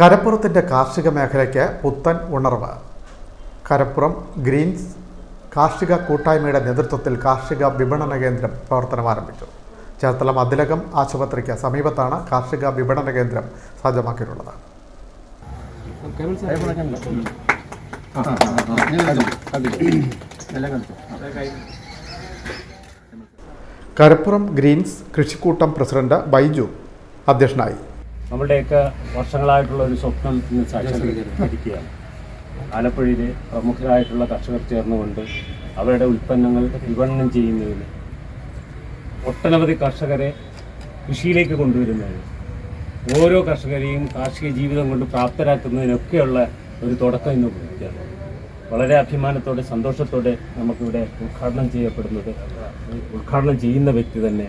കരപ്പുറത്തിന്റെ കാർഷിക മേഖലയ്ക്ക് പുത്തൻ ഉണർവ്. കരപ്പുറം ഗ്രീൻസ് കാർഷിക കൂട്ടായ്മയുടെ നേതൃത്വത്തിൽ കാർഷിക വിപണന കേന്ദ്രം പ്രവർത്തനം ആരംഭിച്ചു. ചേർത്തല മതിലകം ആശുപത്രിക്ക് സമീപത്താണ് കാർഷിക വിപണന കേന്ദ്രം സജ്ജമാക്കിയിട്ടുള്ളത് കരപ്പുറം ഗ്രീൻസ് കൃഷിക്കൂട്ടം പ്രസിഡന്റ് ബൈജു അധ്യക്ഷനായി. നമ്മുടെയൊക്കെ വർഷങ്ങളായിട്ടുള്ള ഒരു സ്വപ്നം ഇന്ന് സാക്ഷാത്കരിക്കുകയാണ് ആലപ്പുഴയിലെ പ്രമുഖരായിട്ടുള്ള കർഷകർ ചേർന്നുകൊണ്ട് അവരുടെ ഉൽപ്പന്നങ്ങൾ വിപണനം ചെയ്യുന്നതിന് ഒട്ടനവധി കർഷകരെ കൃഷിയിലേക്ക് കൊണ്ടുവരുന്നതിന് ഓരോ കർഷകരെയും കാർഷിക ജീവിതം കൊണ്ട് പ്രാപ്തരാക്കുന്നതിനൊക്കെയുള്ള ഒരു തുടക്കം ഇന്ന് കുറിക്കുകയാണ്. വളരെ അഭിമാനത്തോടെ സന്തോഷത്തോടെ നമുക്കിവിടെ ഉദ്ഘാടനം ചെയ്യപ്പെടുന്നത് ഉദ്ഘാടനം ചെയ്യുന്ന വ്യക്തി തന്നെ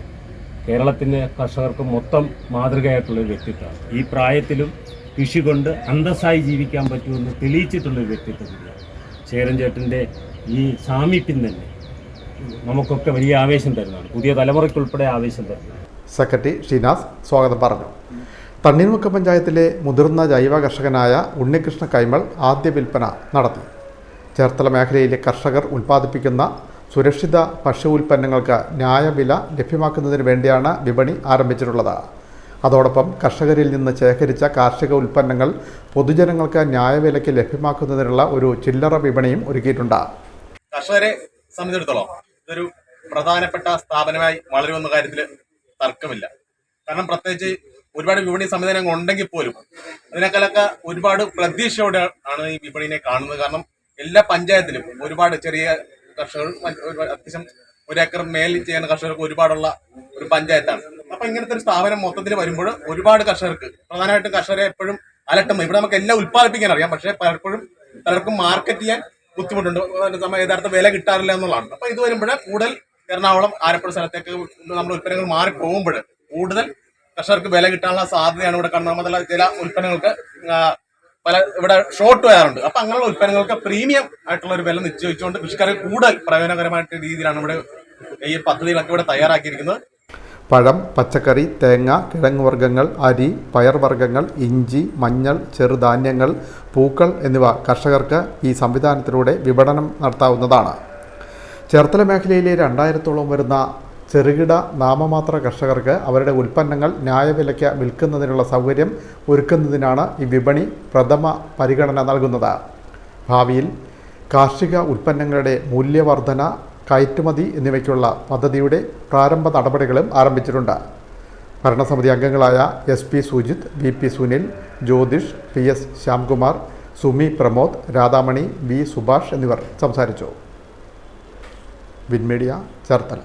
കേരളത്തിലെ കർഷകർക്ക് മൊത്തം മാതൃകയായിട്ടുള്ള ഒരു വ്യക്തിത്വമാണ്. ഈ പ്രായത്തിലും കൃഷി കൊണ്ട് അന്തസ്സായി ജീവിക്കാൻ പറ്റുമെന്ന് തെളിയിച്ചിട്ടുള്ള ഒരു വ്യക്തിത്വം കൂടിയാണ് ഈ സാമീപ്യം തന്നെ നമുക്കൊക്കെ വലിയ ആവേശം തരുന്നതാണ്. പുതിയ തലമുറയ്ക്കുൾപ്പെടെ ആവേശം തരുന്നതാണ്. സെക്രട്ടറി ശ്രീനാഥ് സ്വാഗതം പറഞ്ഞു. തണ്ണീർമുക്ക പഞ്ചായത്തിലെ മുതിർന്ന ജൈവ കർഷകനായ ഉണ്ണികൃഷ്ണ കൈമൾ ആദ്യ വിൽപ്പന നടത്തി. ചേർത്തല മേഖലയിലെ കർഷകർ ഉൽപ്പാദിപ്പിക്കുന്ന സുരക്ഷിത ഭക്ഷ്യ ഉൽപ്പന്നങ്ങൾക്ക് ന്യായവില ലഭ്യമാക്കുന്നതിന് വേണ്ടിയാണ് വിപണി ആരംഭിച്ചിട്ടുള്ളത്. അതോടൊപ്പം കർഷകരിൽ നിന്ന് ശേഖരിച്ച കാർഷിക ഉൽപ്പന്നങ്ങൾ പൊതുജനങ്ങൾക്ക് ന്യായവിലയ്ക്ക് ലഭ്യമാക്കുന്നതിനുള്ള ഒരു ചില്ലറ വിപണിയും ഒരുക്കിയിട്ടുണ്ട്. കർഷകരെ സംബന്ധിച്ചിടത്തോളം ഇതൊരു പ്രധാനപ്പെട്ട സ്ഥാപനമായി വളരുമെന്ന കാര്യത്തിൽ തർക്കമില്ല. കാരണം പ്രത്യേകിച്ച് ഒരുപാട് വിപണി സംവിധാനങ്ങൾ ഉണ്ടെങ്കിൽ പോലും അതിനേക്കാളൊക്കെ ഒരുപാട് പ്രതീക്ഷയോടെ ആണ് ഈ വിപണിനെ കാണുന്നത്. കാരണം എല്ലാ പഞ്ചായത്തിലും ഒരുപാട് ചെറിയ കർഷകർ അത്യാവശ്യം ഒരേക്കർ മേലിൽ ചെയ്യുന്ന കർഷകർക്ക് ഒരുപാടുള്ള ഒരു പഞ്ചായത്താണ്. അപ്പൊ ഇങ്ങനത്തെ ഒരു സ്ഥാപനം മൊത്തത്തിൽ വരുമ്പോൾ ഒരുപാട് കർഷകർക്ക് പ്രധാനമായിട്ടും കർഷകരെ എപ്പോഴും അലട്ടുമ്പോൾ ഇവിടെ നമുക്ക് എല്ലാം ഉൽപ്പാദിപ്പിക്കാൻ അറിയാം. പക്ഷേ പലപ്പോഴും പലർക്കും മാർക്കറ്റ് ചെയ്യാൻ ബുദ്ധിമുട്ടുണ്ട്. യഥാർത്ഥ വില കിട്ടാറില്ല എന്നുള്ളതാണ്. അപ്പൊ ഇത് വരുമ്പോൾ കൂടുതൽ എറണാകുളം ആലപ്പുഴ സ്ഥലത്തേക്ക് നമ്മുടെ ഉൽപ്പന്നങ്ങൾ മാറി പോകുമ്പോൾ കൂടുതൽ കർഷകർക്ക് വില കിട്ടാനുള്ള സാധ്യതയാണ് ഇവിടെ കാണുന്നത് ചില ഉൽപ്പന്നങ്ങൾക്ക് പല ഇവിടെ ഷോർട്ട് വരാറുണ്ട്. അപ്പൊ അങ്ങനെയുള്ള ഉൽപ്പന്നങ്ങൾക്ക് പ്രീമിയം ആയിട്ടുള്ള ഒരു വില നിശ്ചയിച്ചുകൊണ്ട് കൃഷിക്കാരെ കൂടുതൽ പ്രയോജനകരമായിട്ട് രീതിയിലാണ് ഇവിടെ ഈ പദ്ധതികളൊക്കെ ഇവിടെ തയ്യാറാക്കിയിരിക്കുന്നത്. പഴം പച്ചക്കറി തേങ്ങ കിഴങ്ങുവർഗങ്ങൾ അരി പയർവർഗങ്ങൾ ഇഞ്ചി മഞ്ഞൾ ചെറുധാന്യങ്ങൾ പൂക്കൾ എന്നിവ കർഷകർക്ക് ഈ സംവിധാനത്തിലൂടെ വിപണനം നടത്താവുന്നതാണ്. ചേർത്തല മേഖലയിലെ രണ്ടായിരത്തോളം വരുന്ന ചെറുകിട നാമമാത്ര കർഷകർക്ക് അവരുടെ ഉൽപ്പന്നങ്ങൾ ന്യായവിലയ്ക്ക് വിൽക്കുന്നതിനുള്ള സൗകര്യം ഒരുക്കുന്നതിനാണ് ഈ വിപണി പ്രഥമ പരിഗണന നൽകുന്നത്. ഭാവിയിൽ കാർഷിക ഉൽപ്പന്നങ്ങളുടെ മൂല്യവർധന കയറ്റുമതി എന്നിവയ്ക്കുള്ള പദ്ധതിയുടെ പ്രാരംഭ നടപടികളും ആരംഭിച്ചിട്ടുണ്ട്. ഭരണസമിതി അംഗങ്ങളായ S P Sujith V P Sunil Jyothish P S Shyamkumar Sumi Pramod Radhamani V Subhash എന്നിവർ സംസാരിച്ചു. വിൻമീഡിയ ചേർത്തല.